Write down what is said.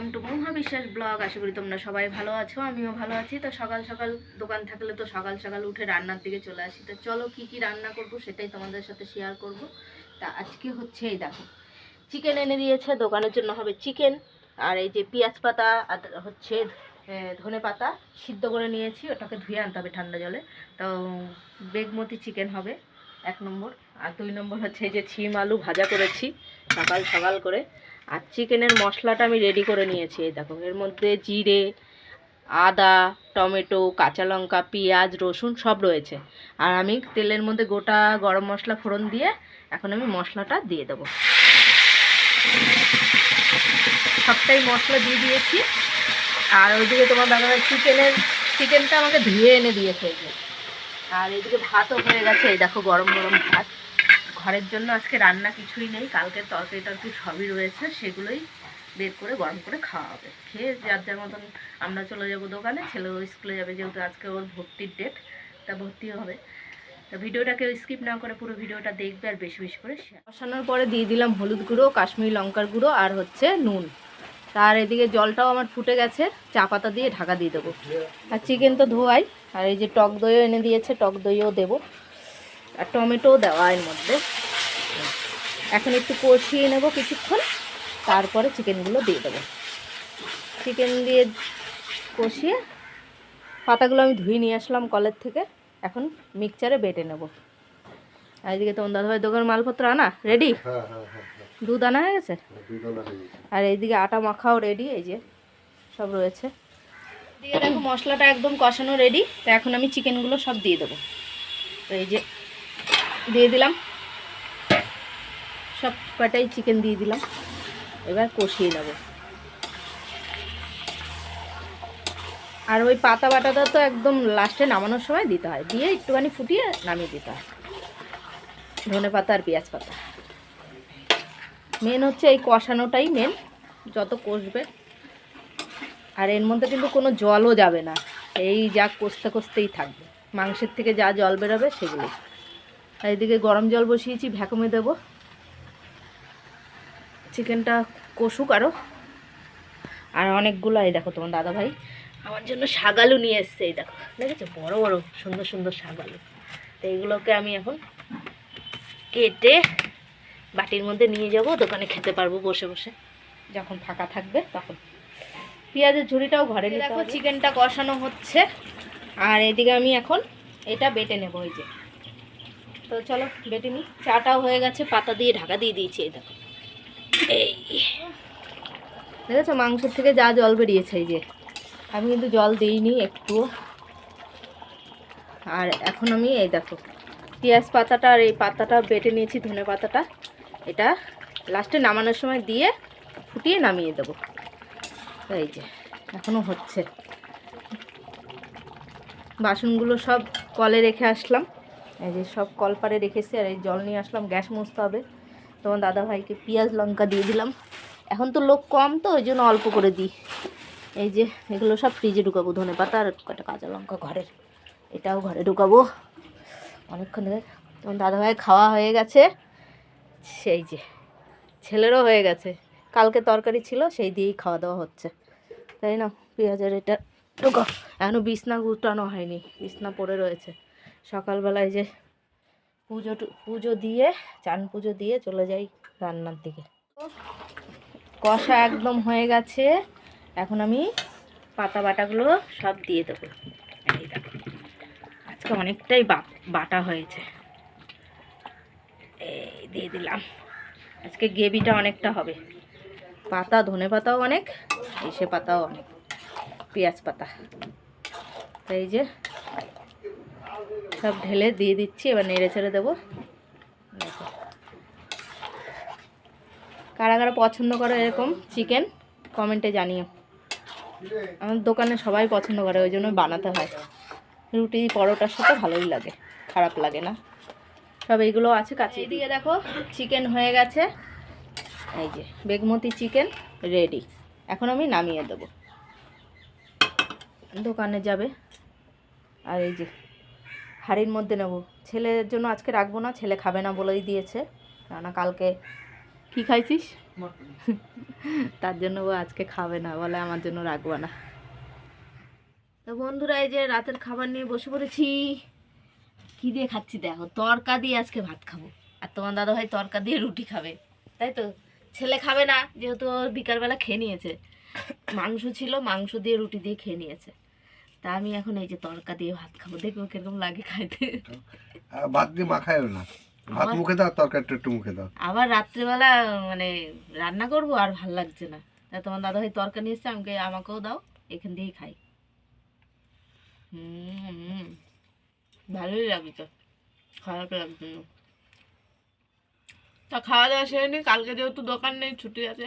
Welcome to মহা বিশ্বাস blog. আশা করি তোমরা সবাই ভালো আছো, আমিও ভালো আছি। তো সকাল সকাল দোকান থাকলে তো সকাল সকাল উঠে রান্নার দিকে চলে আসি। তো চলো কি কি রান্না করব সেটাই তোমাদের সাথে শেয়ার করব। তা আজকে হচ্ছে এই দেখো চিকেন এনে দিয়েছে, দোকানের জন্য হবে চিকেন আর এই যে পেঁয়াজ পাতা আর হচ্ছে ধনে পাতা সিদ্ধ করে নিয়েছি, ওটাকে ধুয়ে আনতে হবে ঠান্ডা জলে। তো বেগমতি চিকেন হবে, এক নম্বর। আর দুই নম্বর হচ্ছে এই যে ছিম আলু ভাজা করেছি, সকাল সকাল করে। আর চিকেনের মশলাটা আমি রেডি করে নিয়েছি। এই দেখো, এর মধ্যে জিরে, আদা, টমেটো, কাঁচা লঙ্কা, পেঁয়াজ, রসুন সব রয়েছে। আর আমি তেলের মধ্যে গোটা গরম মশলা ফোড়ন দিয়ে এখন আমি মশলাটা দিয়ে দেবো। সবটাই মশলা দিয়ে দিয়েছি। আর ওইদিকে তোমার দাদা চিকেনের, চিকেনটা আমাকে ধুয়ে এনে দিয়েছে। আর এদিকে ভাতও হয়ে গেছে। এই দেখো, গরম গরম ভাত। ঘরের জন্য আজকে রান্না কিছুই নেই, কালকের তরকারি টরকারি সবই রয়েছে, সেগুলোই বের করে গরম করে খাওয়া হবে। খেয়ে যার যার মতন আমরা চলে যাব দোকানে ছেলেও স্কুলে যাবে যেহেতু আজকে ওর ভর্তির ডেট তা ভর্তি হবে। তো ভিডিওটা কেউ স্কিপ না করে পুরো ভিডিওটা দেখবে আর বেশি বেশি করে শেয়ার বসানোর পরে দিয়ে দিলাম হলুদ গুঁড়ো, কাশ্মীরি লঙ্কার গুঁড়ো আর হচ্ছে নুন। তার এদিকে জলটাও আমার ফুটে গেছে, চা পাতা দিয়ে ঢাকা দিয়ে দেবো। আর চিকেন তো ধোয়াই, আর এই যে টক দইও এনে দিয়েছে, টক দইও দেবো। আর টমেটোও দেওয়া এর মধ্যে। এখন একটু কষিয়ে নেব কিছুক্ষণ তারপরে চিকেনগুলো দিয়ে দেবো। চিকেন দিয়ে কষিয়ে পাতাগুলো আমি ধুয়ে নিয়ে আসলাম কলের থেকে এখন মিক্সচারে বেটে নেব। আর এদিকে তোমার দাদাভাই দোকান মালপত্র আনা রেডি হ্যাঁ হ্যাঁ হ্যাঁ দুধ আনা হয়ে গেছে? আর এইদিকে আটা মাখাও রেডি এই যে সব রয়েছে। দিয়ে দেখো মশলাটা একদম কষানো রেডি তো এখন আমি চিকেনগুলো সব দিয়ে দেবো। তো এই যে দিয়ে দিলাম। সব কটাই চিকেন দিয়ে দিলাম। এবার কষিয়ে নেব। আর ওই পাতা বাটাটা তো একদম লাস্টে নামানোর সময় দিতে হয়। দিয়ে একটুখানি ফুটিয়ে নামিয়ে দিতে হয়। ধনে পাতা আর পেঁয়াজ পাতা। মেন হচ্ছে এই কষানোটাই মেন যত কষবে। আর এর মধ্যে কিন্তু কোনো জলও যাবে না। এই যা কষতে কষতেই থাকবে। মাংসের থেকে যা জল বেরোবে সেগুলো আর এদিকে গরম জল বসিয়েছি ভ্যাকুমে দেব। চিকেনটা কষুক আরও আর অনেকগুলো এই দেখো তোমার দাদা ভাই আমার জন্য শাগালু নিয়ে এসছে এই দেখো। দেখেছ? বড় বড় সুন্দর সুন্দর শাগালু। তো এইগুলোকে আমি এখন কেটে বাটির মধ্যে নিয়ে যাব দোকানে খেতে পারব বসে বসে। যখন ফাঁকা থাকবে তখন। পেঁয়াজের ঝুড়িটাও ঘরে দেখো চিকেনটা কষানো হচ্ছে। আর এদিকে আমি এখন এটা বেটে নেব ওই যে। তো চলো বেটে নিই। চাটাও হয়ে গেছে, পাতা দিয়ে ঢাকা দিয়ে দিয়েছি, এই দেখো। এই। দেখেছ, মাংসের থেকে যা জল বেরিয়েছে, এই যে। আমি কিন্তু জল দিইনি একটুও আর এখন আমি, এই দেখো, পেঁয়াজ পাতাটা আর এই পাতাটা বেটে নিয়েছি, ধনে পাতাটা। এটা লাস্টে নামানোর সময় দিয়ে ফুটিয়ে নামিয়ে দেবো। এই যে এখনও হচ্ছে। বাসনগুলো সব কলে রেখে আসলাম। এই যে সব কলপারে রেখেছি আর এই জল নিয়ে আসলাম, গ্যাস মুছতে হবে। তোমার দাদাভাইকে পেঁয়াজ, লঙ্কা দিয়ে দিলাম। এখন তো লোক কম তো, ওই জন্য অল্প করে দিই। এই যে এগুলো সব ফ্রিজে ঢুকাবো, ধনে পাতা আর কটা কাঁচা লঙ্কা ঘরের। এটাও ঘরে ঢুকাবো। অনেকক্ষণ ধরে তোমার দাদাভাই খাওয়া হয়ে গেছে। সেই যে, ছেলেরও হয়ে গেছে। কালকে তরকারি ছিল, সেই দিয়েই খাওয়া দাওয়া হচ্ছে। তাই না? পেঁয়াজের এটা ঢুকো এখনও বিছনা গুটানো হয়নি, বিছনা পড়ে রয়েছে। সকালবেলায় যে পুজো পুজো দিয়ে, চান পুজো দিয়ে চলে যাই রান্নার দিকে। কষা একদম হয়ে গেছে। এখন আমি পাতা বাটাগুলো সব দিয়ে দেবো। আজকে অনেকটাই বাটা হয়েছে। এই দিয়ে দিলাম। আজকে গ্রেভিটা অনেকটা হবে। পাতা, ধনে পাতাও অনেক এসে পাতাও অনেক, পেঁয়াজ পাতা। তো এই যে সব ঢেলে দিয়ে দিচ্ছি, এবার নেড়ে ছেড়ে দেবো। কারা কারা পছন্দ করো এরকম চিকেন কমেন্টে জানিও। আমার দোকানে সবাই পছন্দ করে, ওই জন্য বানাতে হয়। রুটি, পরোটার সাথে ভালোই লাগে, খারাপ লাগে না। সব এইগুলো আছে কাছে দিয়ে। দেখো চিকেন হয়ে গেছে। এই যে, বেগমতি চিকেন রেডি এখন আমি নামিয়ে দেবো। দোকানে যাবে। আর এই যে হাঁড়ির মধ্যে নেব। ছেলের জন্য আজকে রাখব না, ছেলে খাবে না বলেই দিয়েছে। না কালকে কি খাইছিস? তার জন্য ও আজকে খাবে না বলে আমার জন্য রাখব না। তো বন্ধুরা, এই যে রাতের খাবার নিয়ে বসে পড়েছি। কি দিয়ে খাচ্ছি দেখো, তরকা দিয়ে আজকে ভাত খাব। আর তোমার দাদা ভাই তরকা দিয়ে রুটি খাবে, তাই তো? ছেলে খাবে না, যেহেতু বিকালবেলা খেয়ে নিয়েছে। মাংস ছিল, মাংস দিয়ে রুটি দিয়ে খেয়ে নিয়েছে। তা আমি এখন এই যে তরকা দিয়ে ভাত খাব। দেখব কীরকম লাগে খাইতে। ভাত দিয়ে মাখায়ও না। ভাত মুখে দাও তরকারিটা একটু মুখে দাও। আবার রাত্রেবেলা মানে রান্না করব আর ভালো লাগছে না। তা তোমার দাদা ভাই তরকা নিয়ে এসছে আমাকে আমাকেও দাও এখান দিয়েই খাই। হুম হুম, ভালোই লাগছে খারাপ লাগছে না। তা খাওয়া দাওয়া সেরে নি কালকে যেহেতু দোকান নেই ছুটি আছে।